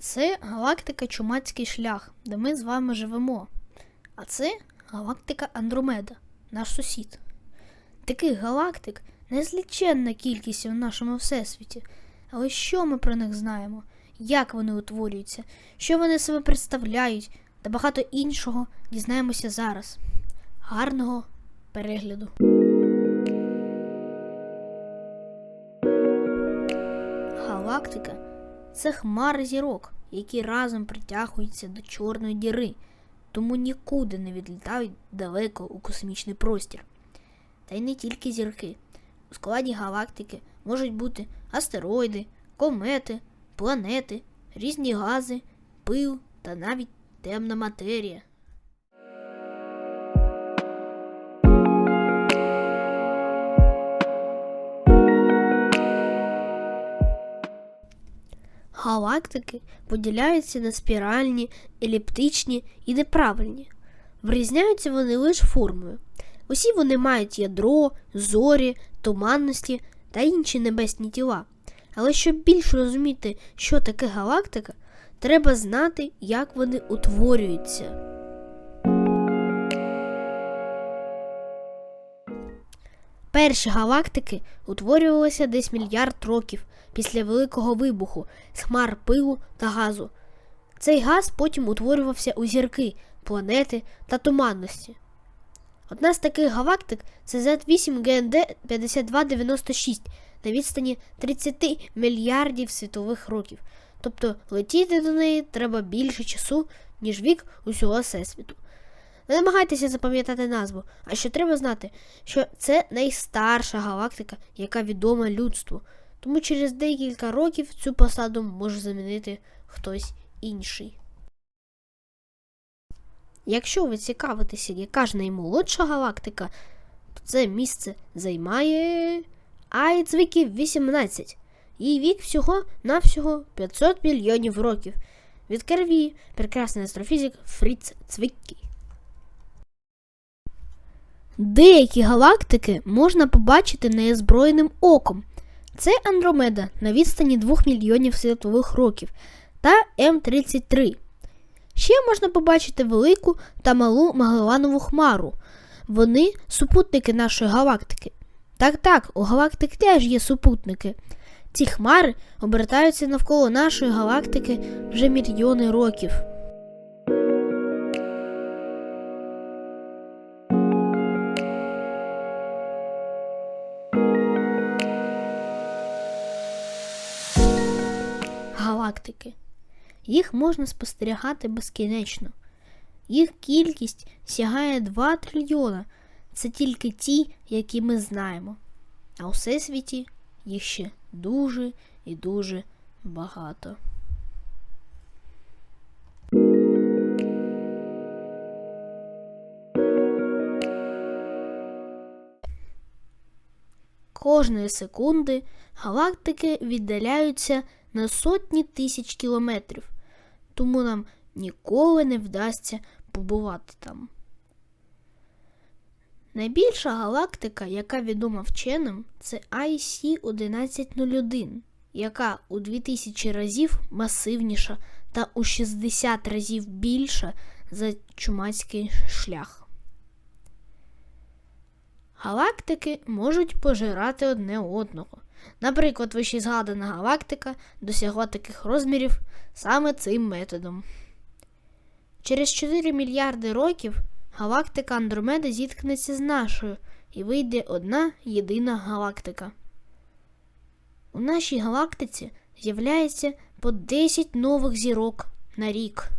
Це галактика Чумацький шлях, де ми з вами живемо. А це галактика Андромеда, наш сусід. Таких галактик незліченна кількість у нашому всесвіті. Але що ми про них знаємо? Як вони утворюються, що вони себе представляють та багато іншого дізнаємося зараз. Гарного перегляду! Галактика це хмари зірок, які разом притягуються до чорної діри, тому нікуди не відлітають далеко у космічний простір. Та й не тільки зірки. У складі галактики можуть бути астероїди, комети, планети, різні гази, пил та навіть темна матерія. Галактики поділяються на спіральні, еліптичні і неправильні. Врізняються вони лише формою. Усі вони мають ядро, зорі, туманності та інші небесні тіла. Але щоб більш розуміти, що таке галактика, треба знати, як вони утворюються. Перші галактики утворювалися десь мільярд років після Великого вибуху з хмар пилу та газу. Цей газ потім утворювався у зірки, планети та туманності. Одна з таких галактик це Z8 GND 5296 на відстані 30 мільярдів світових років. Тобто летіти до неї треба більше часу, ніж вік усього всесвіту. Не намагайтеся запам'ятати назву, а що треба знати, що це найстарша галактика, яка відома людству, тому через декілька років цю посаду може замінити хтось інший. Якщо ви цікавитеся, яка ж наймолодша галактика, то це місце займає Айцвікі 18. Її вік всього навсього 500 мільйонів років. Відкрив її прекрасний астрофізик Фріц Цвіккі. Деякі галактики можна побачити неозброєним оком. Це Андромеда на відстані 2 мільйонів світлових років та М33. Ще можна побачити велику та малу Магелланову хмару. Вони супутники нашої галактики. Так, так, у галактик теж є супутники. Ці хмари обертаються навколо нашої галактики вже мільйони років. Галактики. Їх можна спостерігати безкінечно. Їх кількість сягає 2 трильйона. Це тільки ті, які ми знаємо. А у всесвіті їх ще дуже і дуже багато. Кожної секунди галактики віддаляються на сотні тисяч кілометрів, тому нам ніколи не вдасться побувати там. Найбільша галактика, яка відома вченим, це IC 1101, яка у 2000 разів масивніша та у 60 разів більша за чумацький шлях. Галактики можуть пожирати одне одного. Наприклад, вище згадана галактика досягла таких розмірів саме цим методом. Через 4 мільярди років галактика Андромеда зіткнеться з нашою і вийде одна єдина галактика. У нашій галактиці з'являється по 10 нових зірок на рік.